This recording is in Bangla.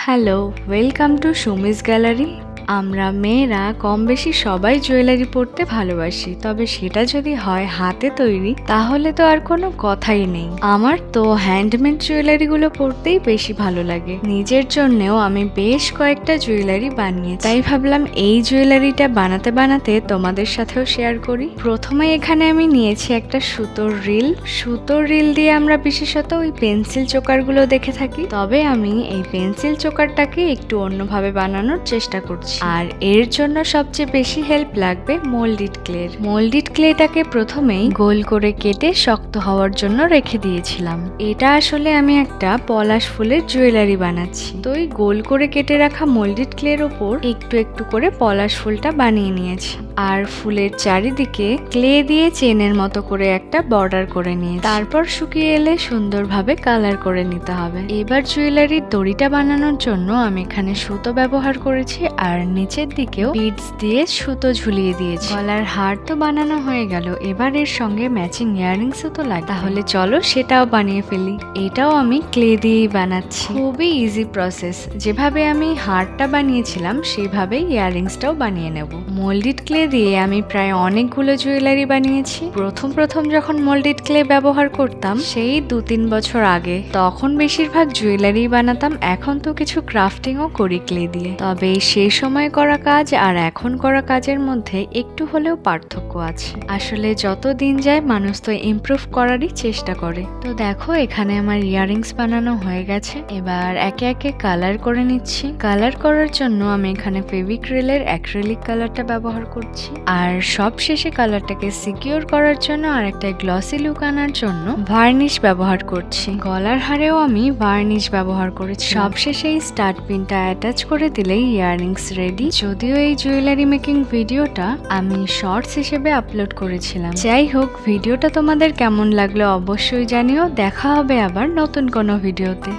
Hello welcome to Sumi's gallery আমরা মেয়েরা কম বেশি সবাই জুয়েলারি পরতে ভালোবাসি, তবে সেটা যদি হয় হাতে তৈরি, তাহলে তো আর কোনো কথাই নেই। আমার তো হ্যান্ডমেড জুয়েলারিগুলো পরতেই বেশি ভালো লাগে। নিজের জন্যেও আমি বেশ কয়েকটা জুয়েলারি বানিয়ে তাই ভাবলাম এই জুয়েলারিটা বানাতে বানাতে তোমাদের সাথেও শেয়ার করি। প্রথমে এখানে আমি নিয়েছি একটা সুতোর রিল। সুতোর রিল দিয়ে আমরা বিশেষত ওই পেন্সিল চোকারগুলো দেখে থাকি। তবে আমি এই পেন্সিল চোকারটাকে একটু অন্যভাবে বানানোর চেষ্টা করছি। আর এর জন্য সবচেয়ে বেশি হেল্প লাগবে মোল্ডিড ক্লের মোল্ডিড ক্লেটাকে প্রথমেই গোল করে কেটে শক্ত হওয়ার জন্য রেখে দিয়েছিলাম। এটা আসলে আমি একটা পলাশ ফুলের জুয়েলারি বানাচ্ছি। তো এই গোল করে কেটে রাখা মোল্ডিড ক্লের ওপর একটু একটু করে পলাশ ফুলটা বানিয়ে নিয়েছি। আর ফুলের চারিদিকে ক্লে দিয়ে চেনের মতো করে একটা বর্ডার করে নিয়ে তারপর শুকিয়ে এলে সুন্দরভাবে কালার করে নিতে হবে। এবার জুয়েলারির দড়িটা বানানোর জন্য আমি এখানে সুতো ব্যবহার করেছি আর নিচের দিকেও বিডস দিয়ে সুতো ঝুলিয়ে দিয়েছি। গলার হার তো বানানো হয়ে গেল, এবার এর সঙ্গে ম্যাচিং ইয়াররিংসও তো লাগে তাহলে চলো সেটাও বানিয়ে ফেলি। এটাও আমি ক্লে দিয়েই বানাচ্ছি। খুবই ইজি প্রসেস যেভাবে আমি হারটা বানিয়েছিলাম সেইভাবে ইয়াররিংসটাও বানিয়ে নেব। মোল্ডিড ক্লে দিয়ে আমি প্রায় অনেকগুলো জুয়েলারি বানিয়েছি। প্রথম প্রথম যখন মোল্ডিড ক্লে ব্যবহার করতাম, সেই দু তিন বছর আগে, তখন বেশিরভাগ জুয়েলারি বানাতাম। এখন তো কিছু ক্রাফটিংও করি ক্লে দিয়ে। তবে সেই সময় করা কাজ আর এখন করা কাজের মধ্যে একটু হলেও পার্থক্য আছে। আসলে যত দিন যায়, মানুষ তো ইমপ্রুভ করারই চেষ্টা করে। তো দেখো, এখানে আমার ইয়াররিংস বানানো হয়ে গেছে। এবার একে একে কালার করে নিচ্ছি। কালার করার জন্য আমি এখানে ফেভিক্রিলের অ্যাক্রিলিক কালারটা ব্যবহার করছি। আর সব শেষে কালারটাকে সিকিউর করার জন্য আর একটা গ্লসি লুক আনার জন্য ভার্নিশ ব্যবহার করছি। গলার হারেও আমি ভার্নিশ ব্যবহার করেছি। সব শেষে স্টার্ট পিনটা অ্যাটাচ করে দিলেই ইয়াররিংস রেডি যদিও এই জুয়েলারি মেকিং ভিডিওটা আমি শর্টস হিসেবে আপলোড করেছিলাম। যাই হোক, ভিডিওটা তোমাদের কেমন লাগল অবশ্যই জানিও। দেখা হবে আবার নতুন কোনো ভিডিওতে